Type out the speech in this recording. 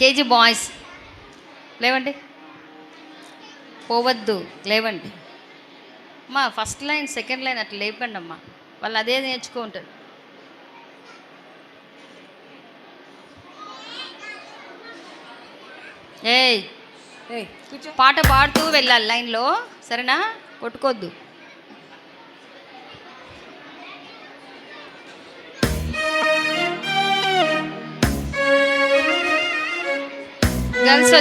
KG boys. లేవండి. పోవద్దు. లేవండి. అమ్మా ఫస్ట్ లైన్ సెకండ్ లైన్ అట్లా లేపండి అమ్మా. వాళ్ళు అదే నేర్చుకుంటారు. ఏయ్. పాట పాడుతూ వెళ్ళాలి లైన్లో. సరేనా? కొట్టుకోద్దు. that's sa...